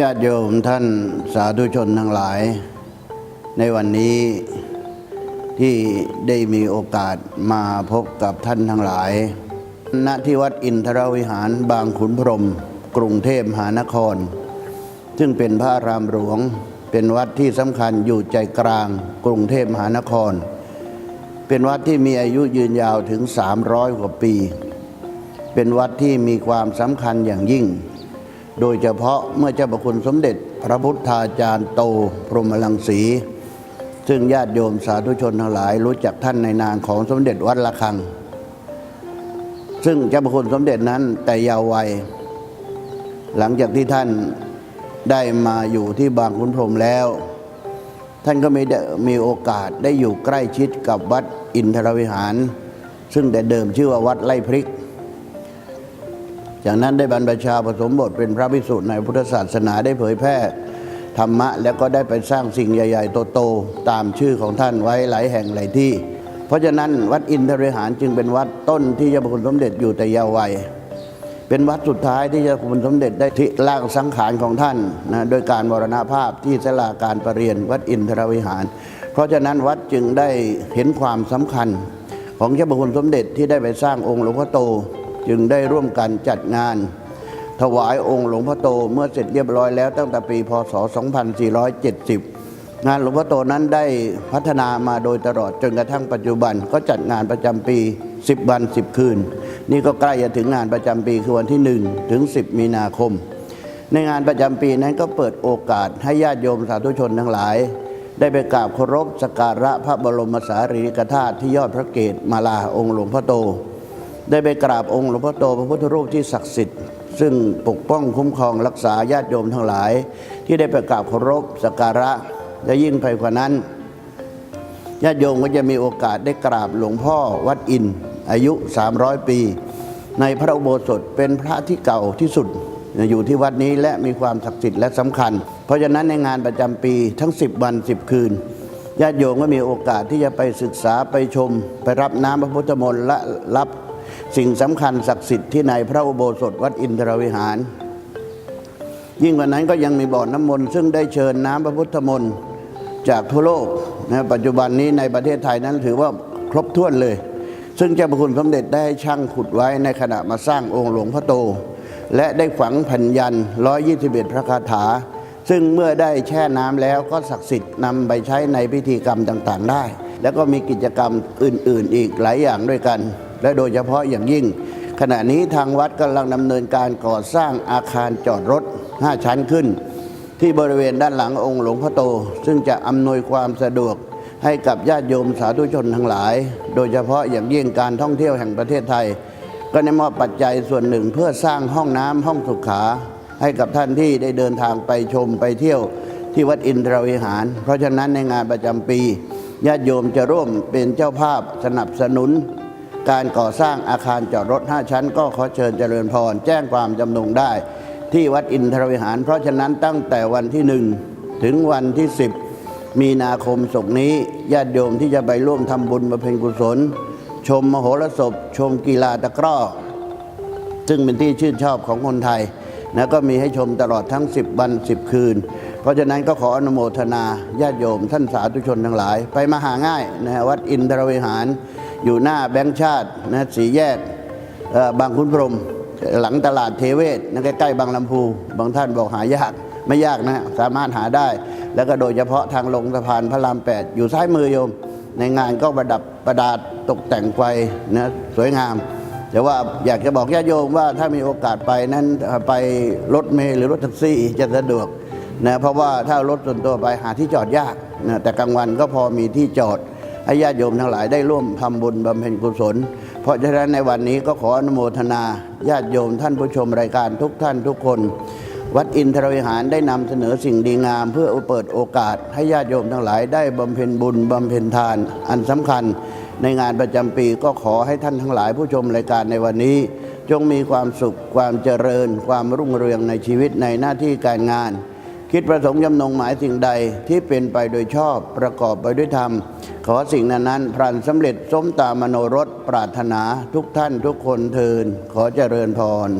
ญาติโยมท่านสาธุชนทั้งหลาย ในวันนี้ที่ได้มีโอกาสมาพบกับท่านทั้งหลาย ณ ที่วัดอินทรวิหารบางขุนพรม กรุงเทพมหานคร ซึ่งเป็นพระรามหลวง เป็นวัดที่สำคัญอยู่ใจกลาง กรุงเทพมหานคร เป็นวัดที่มีอายุยืนยาวถึง 300 กว่าปี เป็นวัดที่มีความสำคัญอย่างยิ่ง โดยเฉพาะเมื่อเจ้าประคุณสมเด็จพระพุทธาจารย์โตพรหมลังสี ซึ่งญาติโยมสาธุชนทั้งหลายรู้จักท่านในนามของสมเด็จวัดละคัง ซึ่งเจ้าประคุณสมเด็จนั้นแต่ยาววัย หลังจากที่ท่านได้มาอยู่ที่บางขุนพรหมแล้ว ท่านก็ม่ได้มีโอกาสได้อยู่ใกล้ชิดกับวัดอินทรวิหาร ซึ่งแต่เดิมชื่อว่าวัดไร่พริก จากนั้นได้บรรพชาผสมบทเป็นพระภิกษุในพุทธศาสนาได้เผยแพร่ธรรมะ แล้วก็ได้ไปสร้างสิ่งใหญ่ๆโตๆตามชื่อของท่านไว้หลายแห่งหลายที่ เพราะฉะนั้นวัดอินทรวิหารจึงเป็นวัดต้นที่เจ้าพระคุณสมเด็จอยู่แต่ยาววัย เป็นวัดสุดท้ายที่เจ้าคุณสมเด็จได้ทิล่างสังขารของท่านนะโดยการมรณภาพที่ศาลาการประเรียนวัดอินทรวิหาร เพราะฉะนั้นวัดจึงได้เห็นความสำคัญ ของเจ้าพระคุณสมเด็จที่ได้ไปสร้างองค์หลวงพ่อโต จึงได้ร่วมกันจัดงาน ถวายองค์หลวงพ่อโตเมื่อเสร็จเรียบร้อยแล้วตั้งแต่ปีพศ 2470 งานหลวงพ่อโตนั้นได้พัฒนามาโดยตลอดจนกระทั่งปัจจุบันก็จัดงานประจำปี 10 วัน 10 คืน นี่ก็ใกล้จะถึงงานประจำปีคือวันที่ 1 ถึง 10 มีนาคม ในงานประจำปีนั้นก็เปิดโอกาสให้ญาติโยมสาธุชนทั้งหลายได้ไปกราบเคารพสกการะพระบรมสารีริกธาตุที่ยอดพระเกศมาลาองค์หลวงพ่อโต ได้ไปกราบองค์หลวงพ่อโตพระพุทธรูปที่ศักดิ์สิทธิ์ซึ่งปกป้องคุ้มครองรักษาญาติโยมทั้งหลาย ที่ได้ไปกราบเคารพสักการะและยิ่งไปกว่านั้นญาติโยมก็จะมีโอกาสได้กราบหลวงพ่อวัดอินอายุ 300 ปี ในพระอุโบสถเป็นพระที่เก่าที่สุดอยู่ที่วัดนี้และมีความศักดิ์สิทธิ์และสำคัญ เพราะฉะนั้นในงานประจำปีทั้ง 10 วัน 10 คืนญาติโยมก็มีโอกาสที่จะไปศึกษาไปชม ไปรับน้ำพระพุทธมนต์และรับ สิ่งสำคัญศักดิ์สิทธิ์ที่ในพระอุโบสถวัดอินทรวิหาร ยิ่งกว่านั้นก็ยังมีบ่อน้ำมนต์ซึ่งได้เชิญน้ำพระพุทธมนต์จากทั่วโลกนะปัจจุบันนี้ในประเทศไทยนั้นถือว่าครบถ้วนเลย ซึ่งเจ้าพระคุณสมเด็จได้ช่างขุดไว้ในขณะมาสร้างองค์หลวงพ่อโต และได้ฝังแผ่นยัน121 พระคาถา ซึ่งเมื่อได้แช่น้ำแล้วก็ศักดิ์สิทธิ์นำไปใช้ในพิธีกรรมต่างๆได้ แล้วก็มีกิจกรรมอื่น ๆ อีกหลายอย่างด้วยกัน และโดยเฉพาะอย่างยิ่ง ขณะนี้ทางวัดกำลังดำเนินการก่อสร้างอาคารจอดรถ 5 ชั้นขึ้น ที่บริเวณด้านหลังองค์หลวงพ่อโต ซึ่งจะอำนวยความสะดวกให้กับญาติโยมสาธุชนทั้งหลาย โดยเฉพาะอย่างยิ่งการท่องเที่ยวแห่งประเทศไทย ก็ได้มอบปัจจัยส่วนหนึ่งเพื่อสร้างห้องน้ำห้องสุขา ให้กับท่านที่ได้เดินทางไปชมไปเที่ยวที่วัดอินทรวิหาร เพราะฉะนั้นในงานประจำปี ญาติโยมจะร่วมเป็นเจ้าภาพสนับสนุน การก่อสร้างอาคารจอดรถ 5 ชั้น ก็ขอเชิญเจริญพร แจ้งความจำนงได้ ที่วัดอินทรวิหาร เพราะฉะนั้นตั้งแต่วันที่หนึ่งถึงวันที่ 10 มีนาคมศกนี้ญาติโยมที่จะไปร่วมทำบุญบำเพ็ญกุศล ชมมโหรสพ ชมกีฬาตะกร้อ ซึ่งเป็นที่ชื่นชอบของคนไทยนะก็มีให้ชมตลอดทั้ง 10 วัน 10 คืน เพราะฉะนั้นก็ขออนุโมทนาญาติโยมท่านสาธุชนทั้งหลาย ไปมาหาง่ายนะฮะวัดอินทรวิหาร อยู่หน้าแบงค์ชาตินะสีแยกบางคุณพรหมหลังตลาดเทเวศนะใกล้ๆบางลำพู บางท่านบอกหายากไม่ยากนะสามารถหาได้ แล้วก็โดยเฉพาะทางลงสะพานพระรามแปดอยู่ซ้ายมือโยม ในงานก็ประดับประดาตกแต่งไฟนะสวยงาม แต่ว่าอยากจะบอกญาติโยมว่าถ้ามีโอกาสไปนั้นไปรถเมล์หรือรถแท็กซี่จะสะดวกนะเพราะว่าถ้ารถส่วนตัวไปหาที่จอดยากนะแต่กลางวันก็พอมีที่จอด ให้ญาติโยมทั้งหลายได้ร่วมทำบุญบำเพ็ญกุศล เพราะฉะนั้นในวันนี้ก็ขออนุโมทนาญาติโยมท่านผู้ชมรายการทุกท่านทุกคน วัดอินทรวิหารได้นำเสนอสิ่งดีงาม เพื่อเปิดโอกาส ให้ญาติโยมทั้งหลายได้บำเพ็ญบุญบำเพ็ญทาน อันสำคัญ ในงานประจำปีก็ขอให้ท่านทั้งหลายผู้ชมรายการในวันนี้ จงมีความสุขความเจริญ ความรุ่งเรืองในชีวิตในหน้าที่การงาน คิดประสงค์จำนงหมายสิ่งใดที่เป็นไปโดยชอบประกอบไปด้วยธรรม ขอสิ่งนั้นนั้นพรันสำเร็จสมตามมโนรสปรารถนาทุกท่านทุกคนเทินขอเจริญพร